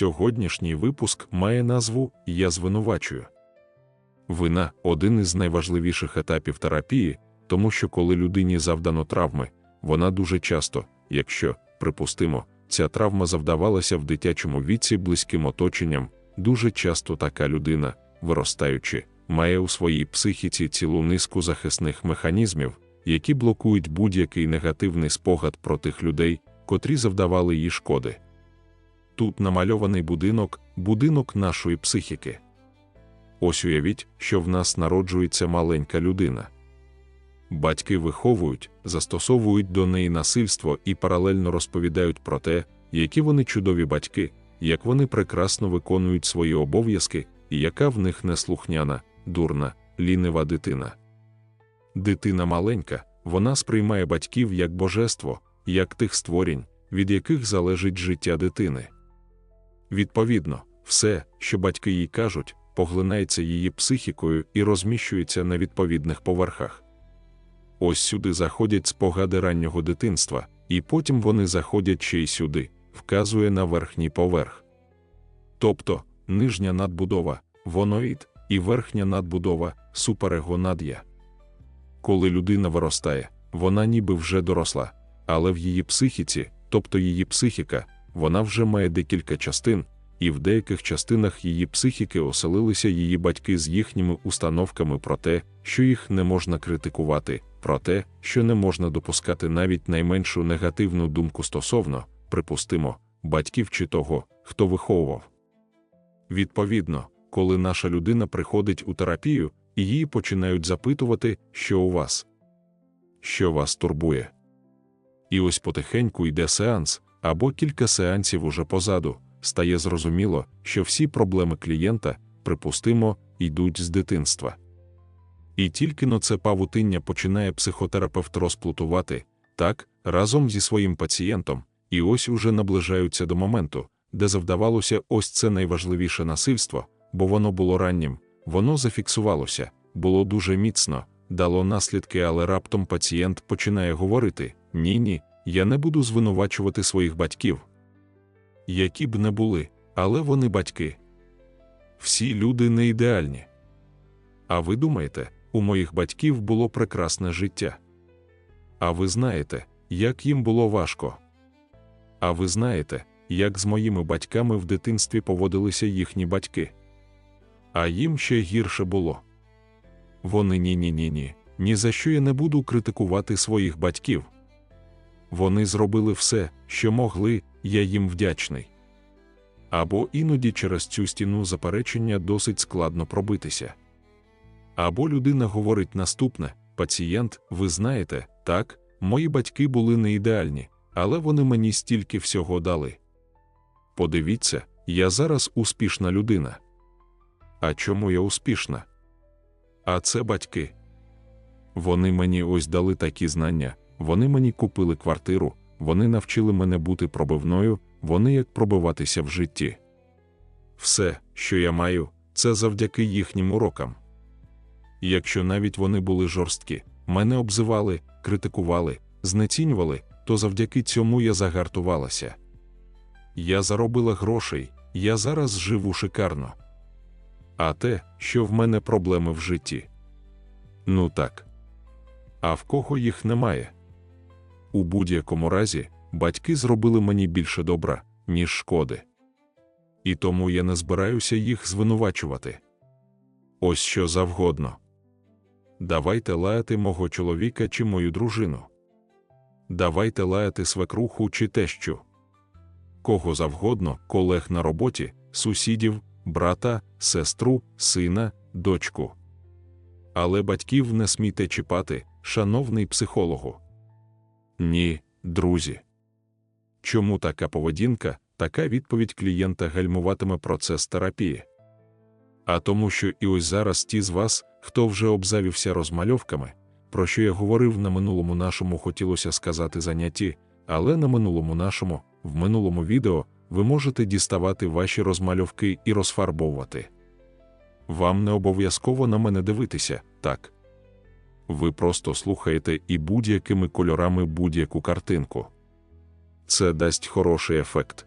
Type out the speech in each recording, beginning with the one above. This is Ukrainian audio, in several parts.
Сьогоднішній випуск має назву Я звинувачую. Вина один із найважливіших етапів терапії, тому що коли людині завдано травми, вона дуже часто, якщо, припустимо, ця травма завдавалася в дитячому віці близьким оточенням, дуже часто така людина, виростаючи, має у своїй психіці цілу низку захисних механізмів, які блокують будь-який негативний спогад про тих людей, котрі завдавали їй шкоди. Тут намальований будинок, будинок нашої психіки. Ось уявіть, що в нас народжується маленька людина. Батьки виховують, застосовують до неї насильство і паралельно розповідають про те, які вони чудові батьки, як вони прекрасно виконують свої обов'язки і яка в них неслухняна, дурна, лінива дитина. Дитина маленька, вона сприймає батьків як божество, як тих створінь, від яких залежить життя дитини. Відповідно, все, що батьки їй кажуть, поглинається її психікою і розміщується на відповідних поверхах. Ось сюди заходять спогади раннього дитинства, і потім вони заходять ще й сюди, вказує на верхній поверх. Тобто нижня надбудова, воноїд, і верхня надбудова, суперегонад'я. Коли людина виростає, вона ніби вже доросла, але в її психіці, тобто її психіка, вона вже має декілька частин, і в деяких частинах її психіки оселилися її батьки з їхніми установками про те, що їх не можна критикувати, про те, що не можна допускати навіть найменшу негативну думку стосовно, припустимо, батьків чи того, хто виховував. Відповідно, коли наша людина приходить у терапію, і її починають запитувати, що у вас, що вас турбує. І ось потихеньку йде сеанс, або кілька сеансів уже позаду, стає зрозуміло, що всі проблеми клієнта, припустимо, йдуть з дитинства. І тільки но це павутиння починає психотерапевт розплутувати, так, разом зі своїм пацієнтом, і ось уже наближаються до моменту, де завдавалося ось це найважливіше насильство, бо воно було раннім, воно зафіксувалося, було дуже міцно, дало наслідки, але раптом пацієнт починає говорити: ні, ні, я не буду звинувачувати своїх батьків. Які б не були, але вони батьки. Всі люди не ідеальні. А ви думаєте, у моїх батьків було прекрасне життя? А ви знаєте, як їм було важко? А ви знаєте, як з моїми батьками в дитинстві поводилися їхні батьки? А їм ще гірше було. Вони ні ні ні ні, ні за що я не буду критикувати своїх батьків. Вони зробили все, що могли, я їм вдячний. Або іноді через цю стіну заперечення досить складно пробитися. Або людина говорить наступне: пацієнт, ви знаєте, так, мої батьки були не ідеальні, але вони мені стільки всього дали. Подивіться, я зараз успішна людина. А чому я успішна? А це батьки. Вони мені ось дали такі знання, вони мені купили квартиру, вони навчили мене бути пробивною, вони як пробиватися в житті. Все, що я маю, це завдяки їхнім урокам. Якщо навіть вони були жорсткі, мене обзивали, критикували, знецінювали, то завдяки цьому я загартувалася. Я заробила грошей, я зараз живу шикарно. А те, що в мене проблеми в житті. Ну так. А в кого їх немає? У будь-якому разі, батьки зробили мені більше добра, ніж шкоди. І тому я не збираюся їх звинувачувати. Ось що завгодно. Давайте лаяти мого чоловіка чи мою дружину. Давайте лаяти свекруху чи тещу. Кого завгодно, колег на роботі, сусідів, брата, сестру, сина, дочку. Але батьків не смійте чіпати, шановний психологу. Ні, друзі. Чому така поведінка, така відповідь клієнта гальмуватиме процес терапії? А тому, що і ось зараз ті з вас, хто вже обзавівся розмальовками, про що я говорив на минулому нашому хотілося сказати занятті, але на минулому нашому, в минулому відео, ви можете діставати ваші розмальовки і розфарбовувати. Вам не обов'язково на мене дивитися, так. Ви просто слухаєте і будь-якими кольорами будь-яку картинку. Це дасть хороший ефект.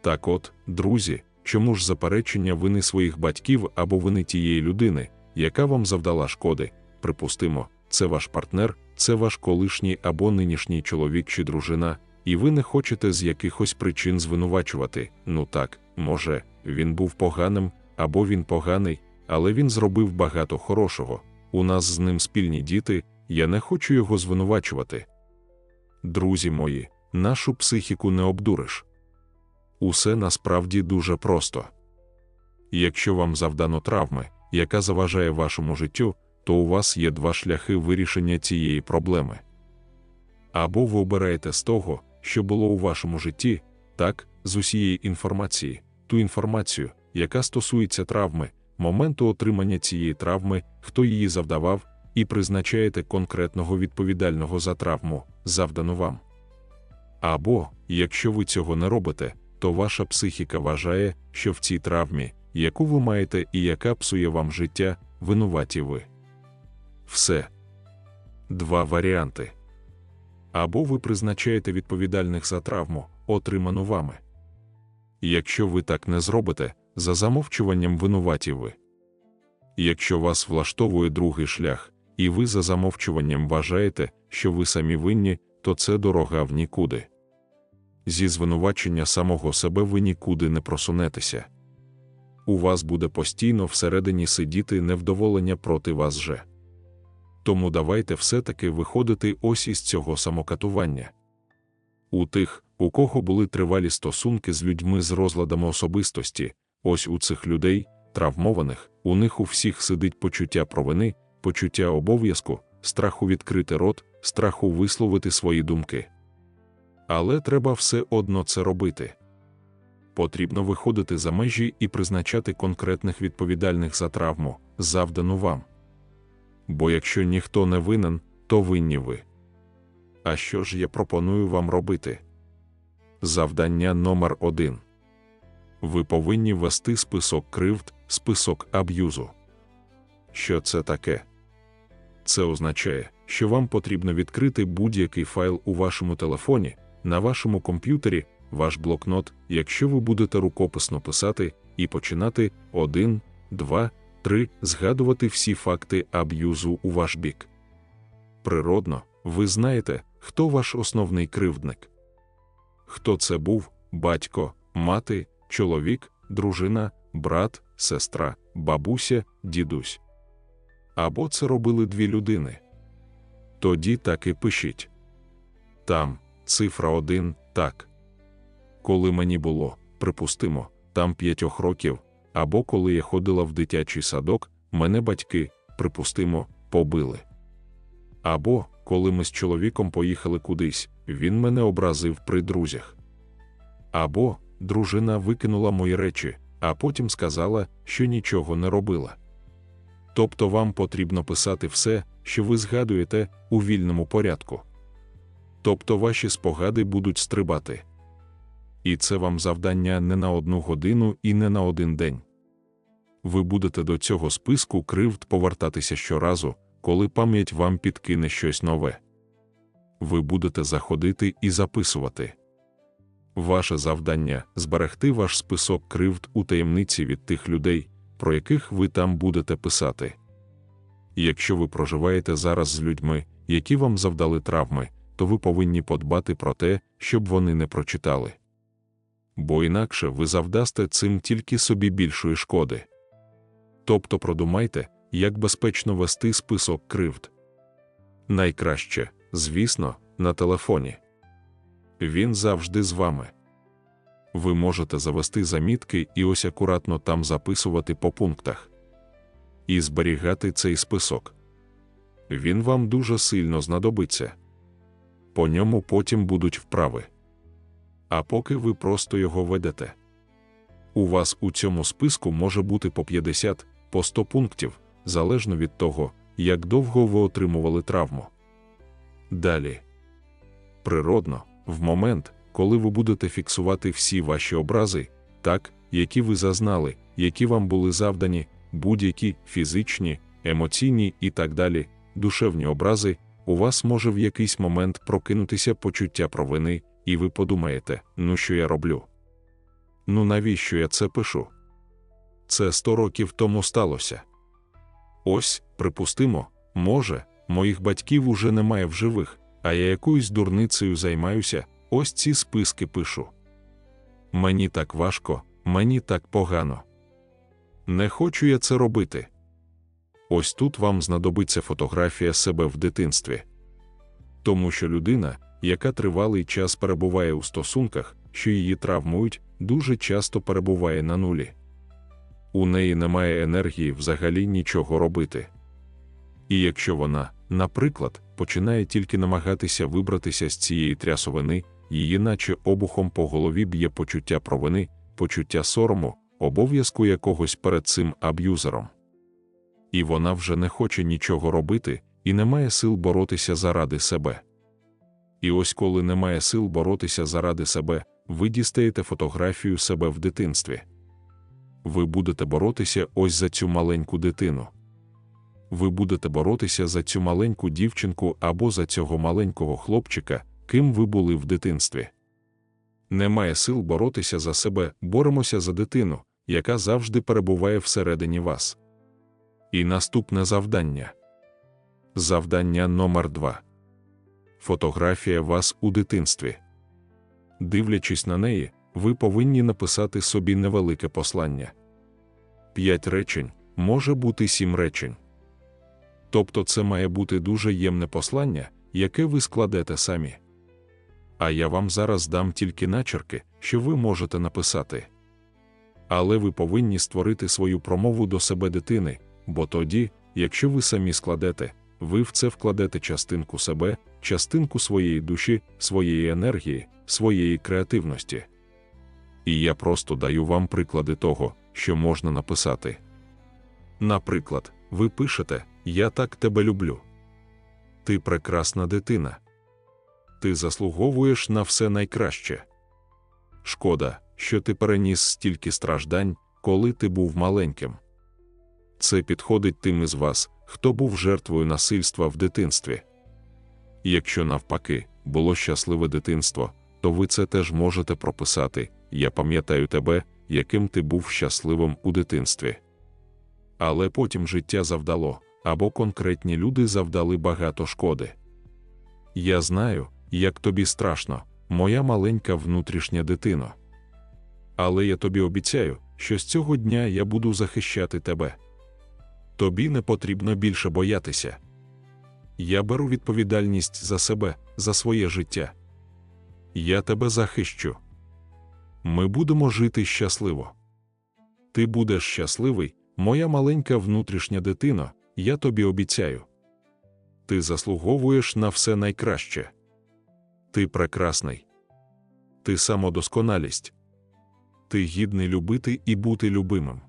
Так от, друзі, чому ж заперечення вини своїх батьків або вини тієї людини, яка вам завдала шкоди, припустимо, це ваш партнер, це ваш колишній або нинішній чоловік чи дружина, і ви не хочете з якихось причин звинувачувати. Ну так, може, він був поганим, або він поганий, але він зробив багато хорошого. У нас з ним спільні діти, я не хочу його звинувачувати. Друзі мої, нашу психіку не обдуриш. Усе насправді дуже просто. Якщо вам завдано травми, яка заважає вашому життю, то у вас є два шляхи вирішення цієї проблеми. Або ви обираєте з того, що було у вашому житті, так, з усієї інформації, ту інформацію, яка стосується травми, моменту отримання цієї травми, хто її завдавав, і призначаєте конкретного відповідального за травму, завдану вам. Або, якщо ви цього не робите, то ваша психіка вважає, що в цій травмі, яку ви маєте і яка псує вам життя, винуваті ви. Все. Два варіанти. Або ви призначаєте відповідальних за травму, отриману вами. Якщо ви так не зробите, за замовчуванням винуваті ви. Якщо вас влаштовує другий шлях, і ви за замовчуванням вважаєте, що ви самі винні, то це дорога в нікуди. Зі звинувачення самого себе ви нікуди не просунетеся. У вас буде постійно всередині сидіти невдоволення проти вас же. Тому давайте все-таки виходити ось із цього самокатування. У тих, у кого були тривалі стосунки з людьми з розладами особистості, ось у цих людей, травмованих, у них у всіх сидить почуття провини, почуття обов'язку, страху відкрити рот, страху висловити свої думки. Але треба все одно це робити. Потрібно виходити за межі і призначати конкретних відповідальних за травму, завдану вам. Бо якщо ніхто не винен, то винні ви. А що ж я пропоную вам робити? Завдання номер 1 Ви повинні вести список кривд, список аб'юзу. Що це таке? Це означає, що вам потрібно відкрити будь-який файл у вашому телефоні, на вашому комп'ютері, ваш блокнот, якщо ви будете рукописно писати, і починати 1, 2, 3, згадувати всі факти аб'юзу у ваш бік. Природно, ви знаєте, хто ваш основний кривдник. Хто це був батько, мати, чоловік, дружина, брат, сестра, бабуся, дідусь. Або це робили дві людини. Тоді так і пишіть. Там цифра один так. Коли мені було, припустимо, там п'ятьох років, або коли я ходила в дитячий садок, мене батьки, припустимо, побили. Або коли ми з чоловіком поїхали кудись, він мене образив при друзях. Або дружина викинула мої речі, а потім сказала, що нічого не робила. Тобто вам потрібно писати все, що ви згадуєте, у вільному порядку. Тобто ваші спогади будуть стрибати. І це вам завдання не на одну годину і не на один день. Ви будете до цього списку кривд повертатися щоразу, коли пам'ять вам підкине щось нове. Ви будете заходити і записувати. Ваше завдання зберегти ваш список кривд у таємниці від тих людей, про яких ви там будете писати. Якщо ви проживаєте зараз з людьми, які вам завдали травми, то ви повинні подбати про те, щоб вони не прочитали. Бо інакше ви завдасте цим тільки собі більшої шкоди. Тобто продумайте, як безпечно вести список кривд. Найкраще, звісно, на телефоні. Він завжди з вами. Ви можете завести замітки і ось акуратно там записувати по пунктах і зберігати цей список. Він вам дуже сильно знадобиться. По ньому потім будуть вправи. А поки ви просто його ведете. У вас у цьому списку може бути по 50, по 100 пунктів, залежно від того, як довго ви отримували травму. Далі. Природно, в момент, коли ви будете фіксувати всі ваші образи, так, які ви зазнали, які вам були завдані, будь-які фізичні, емоційні і так далі, душевні образи, у вас може в якийсь момент прокинутися почуття провини, і ви подумаєте, ну що я роблю? ну навіщо я це пишу? Це сто років тому сталося. Ось, припустимо, може, моїх батьків уже немає в живих, а я якоюсь дурницею займаюся, ось ці списки пишу. Мені так важко, мені так погано. Не хочу я це робити. Ось тут вам знадобиться фотографія себе в дитинстві. Тому що людина, яка тривалий час перебуває у стосунках, що її травмують, дуже часто перебуває на нулі. У неї немає енергії взагалі нічого робити. І якщо вона, наприклад, починає тільки намагатися вибратися з цієї трясовини, її наче обухом по голові б'є почуття провини, почуття сорому, обов'язку якогось перед цим аб'юзером. І вона вже не хоче нічого робити і не має сил боротися заради себе. І ось коли немає сил боротися заради себе, ви дістаєте фотографію себе в дитинстві. Ви будете боротися ось за цю маленьку дитину. Ви будете боротися за цю маленьку дівчинку або за цього маленького хлопчика, ким ви були в дитинстві. Немає сил боротися за себе, боремося за дитину, яка завжди перебуває всередині вас. І наступне завдання. Завдання номер 2 Фотографія вас у дитинстві. Дивлячись на неї, ви повинні написати собі невелике послання. П'ять речень може бути сім речень. Тобто це має бути дуже ємне послання, яке ви складете самі. А я вам зараз дам тільки начерки, що ви можете написати. Але ви повинні створити свою промову до себе дитини, бо тоді, якщо ви самі складете, ви в це вкладете частинку себе, частинку своєї душі, своєї енергії, своєї креативності. І я просто даю вам приклади того, що можна написати. Наприклад, ви пишете Я так тебе люблю. Ти прекрасна дитина. Ти заслуговуєш на все найкраще. Шкода, що ти переніс стільки страждань, коли ти був маленьким. Це підходить тим із вас, хто був жертвою насильства в дитинстві. Якщо навпаки було щасливе дитинство, то ви це теж можете прописати Я пам'ятаю тебе, яким ти був щасливим у дитинстві. Але потім життя завдало, або конкретні люди завдали багато шкоди. Я знаю, як тобі страшно, моя маленька внутрішня дитино. Але я тобі обіцяю, що з цього дня я буду захищати тебе. Тобі не потрібно більше боятися. Я беру відповідальність за себе, за своє життя. Я тебе захищу. Ми будемо жити щасливо. Ти будеш щасливий, моя маленька внутрішня дитино, я тобі обіцяю. Ти заслуговуєш на все найкраще. Ти прекрасний. Ти самодосконалість. Ти гідний любити і бути любимим.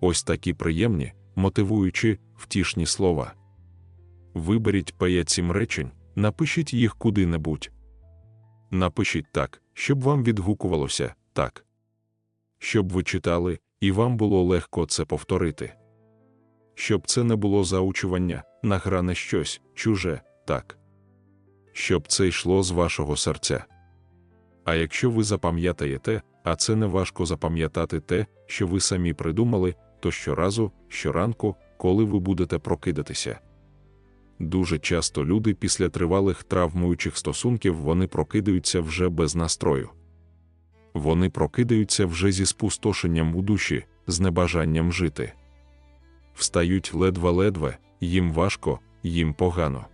Ось такі приємні, мотивуючі, втішні слова. Виберіть 5-7 речень, напишіть їх куди-небудь. Напишіть так, щоб вам відгукувалося так. Щоб ви читали, і вам було легко це повторити. Щоб це не було заучування, награне щось чуже, так. Щоб це йшло з вашого серця. А якщо ви запам'ятаєте, а це не важко запам'ятати те, що ви самі придумали, то щоразу, щоранку, коли ви будете прокидатися. Дуже часто люди після тривалих травмуючих стосунків вони прокидаються вже без настрою. Вони прокидаються вже зі спустошенням у душі, з небажанням жити. Встають ледве-ледве, їм важко, їм погано.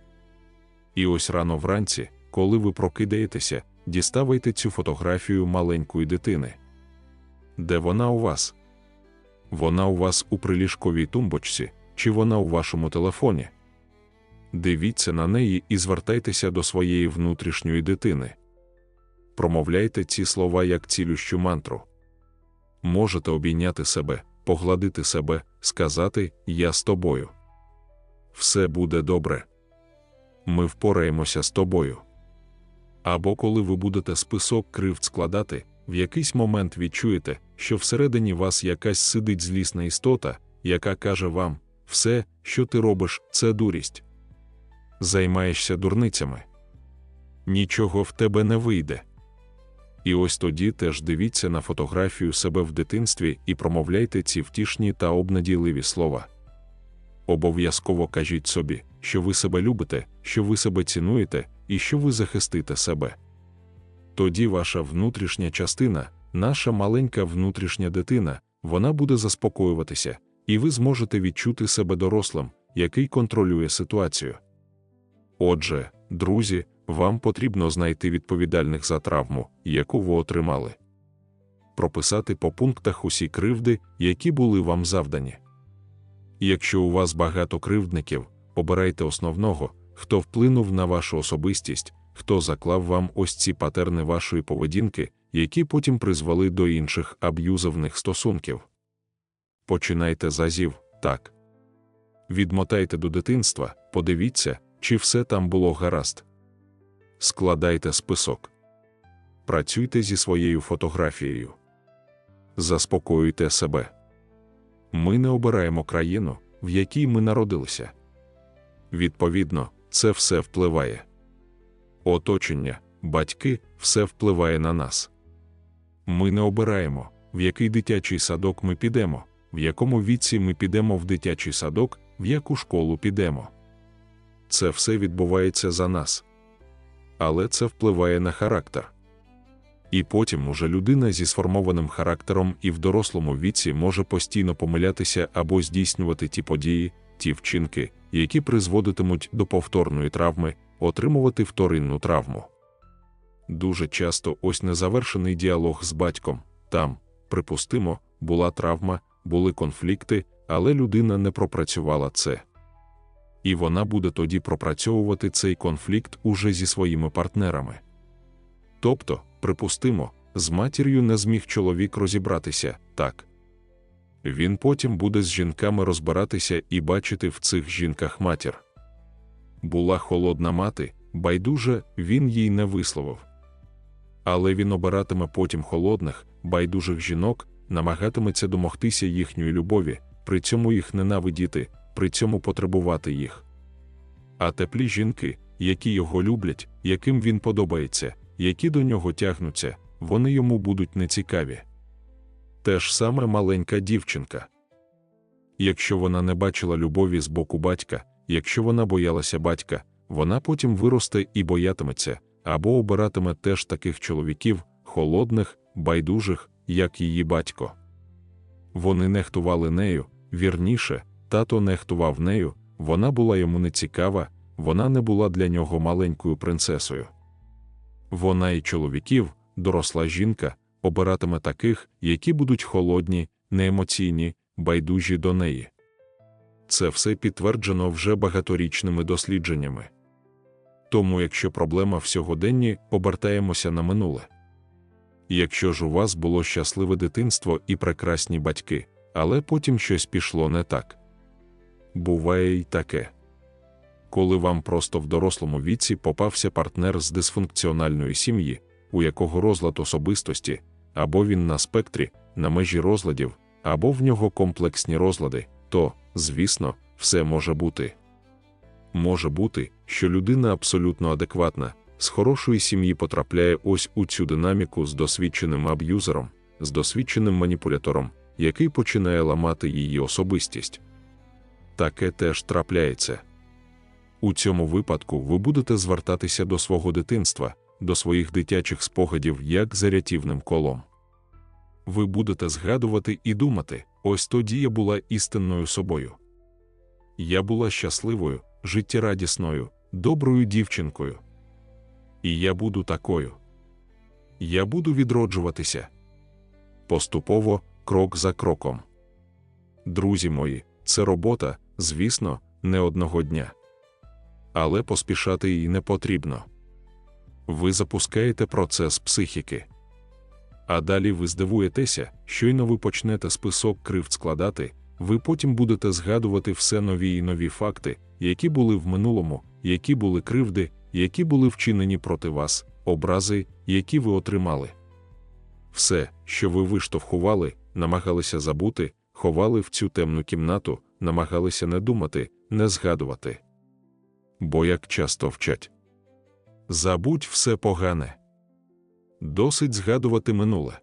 І ось рано вранці, коли ви прокидаєтеся, діставайте цю фотографію маленької дитини. Де вона у вас? Вона у вас у приліжковій тумбочці, чи вона у вашому телефоні? Дивіться на неї і звертайтеся до своєї внутрішньої дитини. Промовляйте ці слова як цілющу мантру. Можете обійняти себе, погладити себе, сказати Я з тобою. Все буде добре. Ми впораємося з тобою. Або коли ви будете список кривд складати, в якийсь момент відчуєте, що всередині вас якась сидить злісна істота, яка каже вам: все, що ти робиш, це дурість. Займаєшся дурницями. Нічого в тебе не вийде. І ось тоді теж дивіться на фотографію себе в дитинстві і промовляйте ці втішні та обнадійливі слова. Обов'язково кажіть собі, що ви себе любите, що ви себе цінуєте і що ви захистите себе. Тоді ваша внутрішня частина, наша маленька внутрішня дитина, вона буде заспокоюватися, і ви зможете відчути себе дорослим, який контролює ситуацію. Отже, друзі, вам потрібно знайти відповідальних за травму, яку ви отримали, прописати по пунктах усі кривди, які були вам завдані. Якщо у вас багато кривдників, обирайте основного, хто вплинув на вашу особистість, хто заклав вам ось ці патерни вашої поведінки, які потім призвели до інших аб'юзивних стосунків. Починайте з азів, так. Відмотайте до дитинства, подивіться, чи все там було гаразд. Складайте список. Працюйте зі своєю фотографією. Заспокоюйте себе. Ми не обираємо країну, в якій ми народилися. Відповідно, це все впливає. Оточення, батьки, все впливає на нас. Ми не обираємо, в який дитячий садок ми підемо, в якому віці ми підемо в дитячий садок, в яку школу підемо. Це все відбувається за нас. Але це впливає на характер. І потім уже людина зі сформованим характером і в дорослому віці може постійно помилятися або здійснювати ті події, ті вчинки, які призводитимуть до повторної травми, отримувати вторинну травму. Дуже часто ось незавершений діалог з батьком там, припустимо, була травма, були конфлікти, але людина не пропрацювала це. І вона буде тоді пропрацьовувати цей конфлікт уже зі своїми партнерами. Тобто, припустимо, з матір'ю не зміг чоловік розібратися так. Він потім буде з жінками розбиратися і бачити в цих жінках матір. Була холодна мати, байдуже він їй не висловив. Але він обиратиме потім холодних, байдужих жінок, намагатиметься домогтися їхньої любові, при цьому їх ненавидіти, при цьому потребувати їх. А теплі жінки, які його люблять, яким він подобається, які до нього тягнуться, вони йому будуть нецікаві. Те ж саме маленька дівчинка. Якщо вона не бачила любові з боку батька, якщо вона боялася батька, вона потім виросте і боятиметься, або обиратиме теж таких чоловіків, холодних, байдужих, як її батько. Вони нехтували нею, вірніше, тато нехтував нею, вона була йому нецікава, вона не була для нього маленькою принцесою. Вона і чоловіків, доросла жінка, обиратиме таких, які будуть холодні, неемоційні, байдужі до неї. Це все підтверджено вже багаторічними дослідженнями. Тому, якщо проблема в сьогоденні, обертаємося на минуле. Якщо ж у вас було щасливе дитинство і прекрасні батьки, але потім щось пішло не так. Буває й таке. Коли вам просто в дорослому віці попався партнер з дисфункціональної сім'ї, у якого розлад особистості, або він на спектрі, на межі розладів, або в нього комплексні розлади, то, звісно, все може бути. Може бути, що людина абсолютно адекватна, з хорошої сім'ї потрапляє ось у цю динаміку з досвідченим аб'юзером, з досвідченим маніпулятором, який починає ламати її особистість. Таке теж трапляється. У цьому випадку ви будете звертатися до свого дитинства, до своїх дитячих спогадів як за рятівним колом. Ви будете згадувати і думати, ось тоді я була істинною собою. Я була щасливою, життєрадісною, доброю дівчинкою. І я буду такою. Я буду відроджуватися поступово, крок за кроком. Друзі мої, це робота, звісно, не одного дня. Але поспішати їй не потрібно. Ви запускаєте процес психіки. А далі ви здивуєтеся, щойно ви почнете список кривд складати, ви потім будете згадувати все нові і нові факти, які були в минулому, які були кривди, які були вчинені проти вас, образи, які ви отримали. Все, що ви виштовхували, намагалися забути, ховали в цю темну кімнату, намагалися не думати, не згадувати. Бо як часто вчать забудь все погане. Досить згадувати минуле.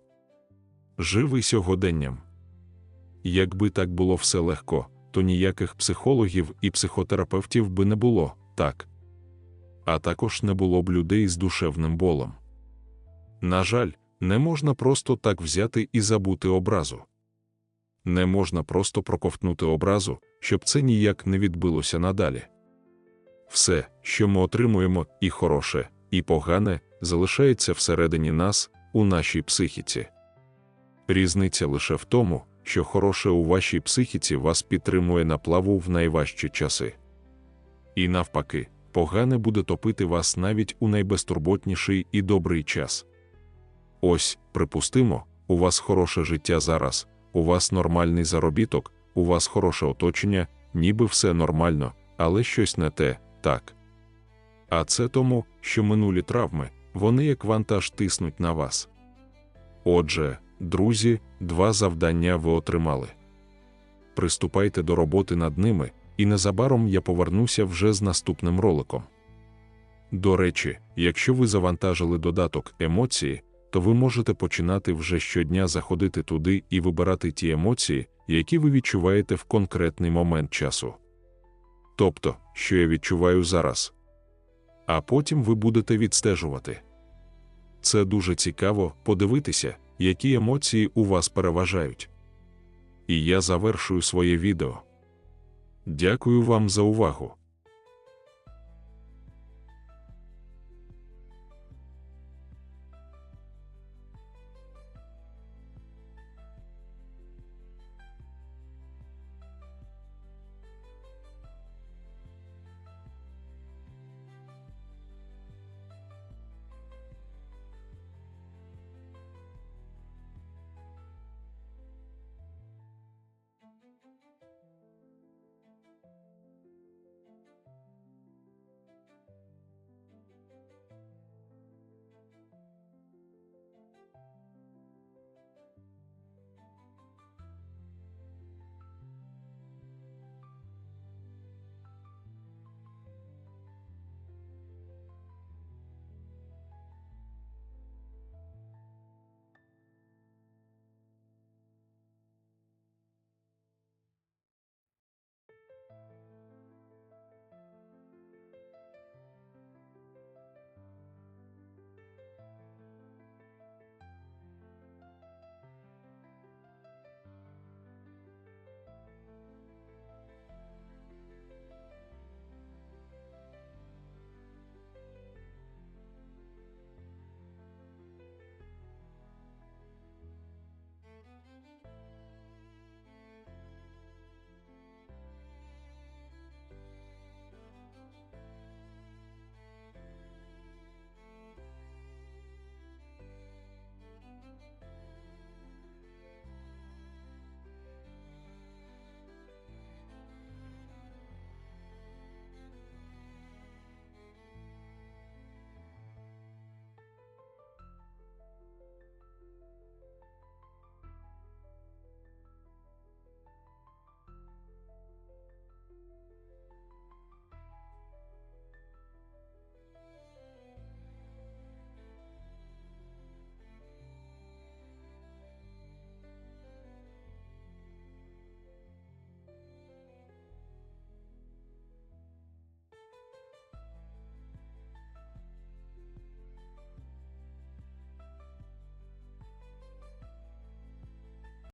Живи сьогоденням. Якби так було все легко, то ніяких психологів і психотерапевтів би не було, так. А також не було б людей з душевним болем. На жаль, не можна просто так взяти і забути образу. Не можна просто проковтнути образу, щоб це ніяк не відбилося надалі. Все, що ми отримуємо, і хороше, і погане, залишається всередині нас, у нашій психіці. Різниця лише в тому, що хороше у вашій психіці вас підтримує на плаву в найважчі часи. І навпаки, погане буде топити вас навіть у найбезтурботніший і добрий час. Ось, припустимо, у вас хороше життя зараз, у вас нормальний заробіток, у вас хороше оточення, ніби все нормально, але щось не те, так. А це тому, що минулі травми, вони як вантаж тиснуть на вас. Отже, друзі, два завдання ви отримали. Приступайте до роботи над ними, і незабаром я повернуся вже з наступним роликом. До речі, якщо ви завантажили додаток емоції, то ви можете починати вже щодня заходити туди і вибирати ті емоції, які ви відчуваєте в конкретний момент часу. Тобто, що я відчуваю зараз. А потім ви будете відстежувати. Це дуже цікаво подивитися, які емоції у вас переважають. І я завершую своє відео. Дякую вам за увагу.